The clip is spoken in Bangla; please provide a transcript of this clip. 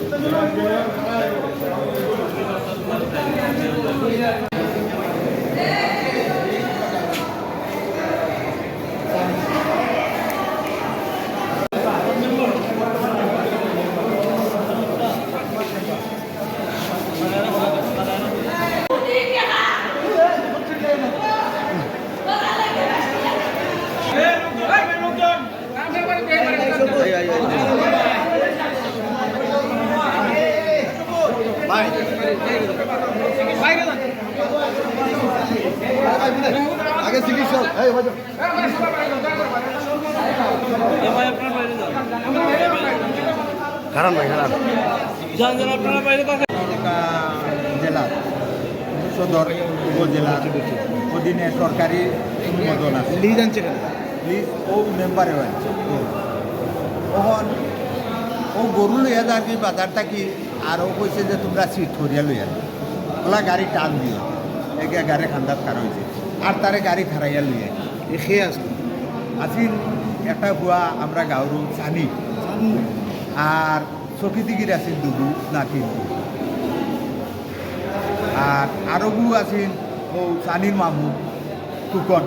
Thank you. আগে চিকিৎসক এই ভাই আপনার বাইরে যান খারাপ ভাই খারাপ যান যান আপনারা বাইরে থাকেন সদর উপজেলার অধীনে সরকারি অনুমোদন আছে লিজ আনছে ও মেম্বারে হয়েছে তখন ও গরু লইয়া কি বাজারটা কি আর ও কইছে যে তোমরা সিট করিয়া লইয়া ওলা গাড়ি টান দিও। একে গাড়ি খান্দাত খারা হয়েছে আর তারে গাড়ি খারাইয়া লইয়া খেয়ে আসলো আসিল একটা বুয়া আমরা গাঁরু সানি আর চকিদিগির আছিল দুবু না কিন্তু আর আরও বু আছিল ও সানির মামু, টুকন।